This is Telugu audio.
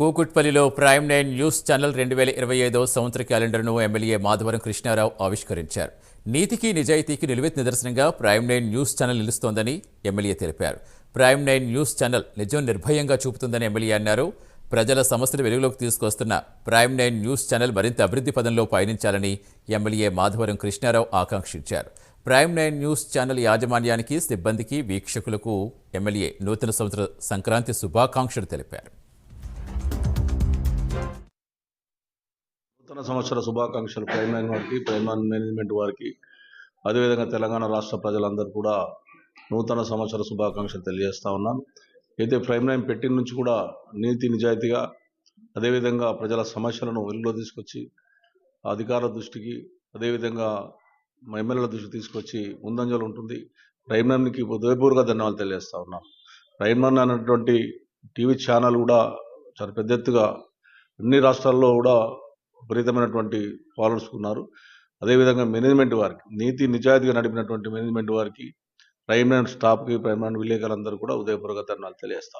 కూకుట్పల్లిలో ప్రైమ్ నైన్ న్యూస్ ఛానల్ రెండు వేల ఇరవై ఐదో సంవత్సర క్యాలెండర్ను ఎమ్మెల్యే మాధవరం కృష్ణారావు ఆవిష్కరించారు. నీతికి నిజాయితీకి నిలువెత్తు నిదర్శనంగా ప్రైమ్ నైన్ న్యూస్ ఛానల్ నిలుస్తోందని ఎమ్మెల్యే తెలిపారు. ప్రైమ్ నైన్ న్యూస్ ఛానల్ నిజం నిర్భయంగా చూపుతుందని ఎమ్మెల్యే అన్నారు. ప్రజల సమస్యలు వెలుగులోకి తీసుకొస్తున్న ప్రైమ్ నైన్ న్యూస్ ఛానల్ మరింత అభివృద్ధి పదంలో పయనించాలని ఎమ్మెల్యే మాధవరం కృష్ణారావు ఆకాంక్షించారు. ప్రైమ్ నైన్ న్యూస్ ఛానల్ యాజమాన్యానికి సిబ్బందికి వీక్షకులకు ఎమ్మెల్యే నూతన సంవత్సర సంక్రాంతి శుభాకాంక్షలు తెలిపారు. నూతన సంవత్సర శుభాకాంక్షలు ప్రైమ్ లైన్ వారికి ప్రైమ్ లైన్ మేనేజ్మెంట్ వారికి అదేవిధంగా తెలంగాణ రాష్ట్ర ప్రజలందరూ కూడా నూతన సంవత్సర శుభాకాంక్షలు తెలియజేస్తా ఉన్నాను అయితే ప్రైమ్ లైన్ పెట్టిన నుంచి కూడా నీతి నిజాయితీగా అదేవిధంగా ప్రజల సమస్యలను వెలుగులో తీసుకొచ్చి అధికారుల దృష్టికి అదేవిధంగా ఎమ్మెల్యేల దృష్టికి తీసుకొచ్చి ముందంజలు ఉంటుంది. ప్రైమ్ లైన్కి హృదయపూర్వక ధన్యవాదాలు తెలియజేస్తా ఉన్నాను ప్రైమ్ లైన్ అనేటువంటి టీవీ ఛానల్ కూడా చాలా పెద్ద ఎత్తుగా అన్ని రాష్ట్రాల్లో కూడా విపరీతమైనటువంటి ఫాలోవర్స్ ఉన్నారు. అదేవిధంగా మేనేజ్మెంట్ వారికి నీతి నిజాయితీగా నడిపినటువంటి మేనేజ్మెంట్ వారికి ప్రైమ్ స్టాఫ్కి ప్రైమ్ విలేకరులందరూ కూడా ఉదయపూర్వక ధర్నాలు తెలియజేస్తా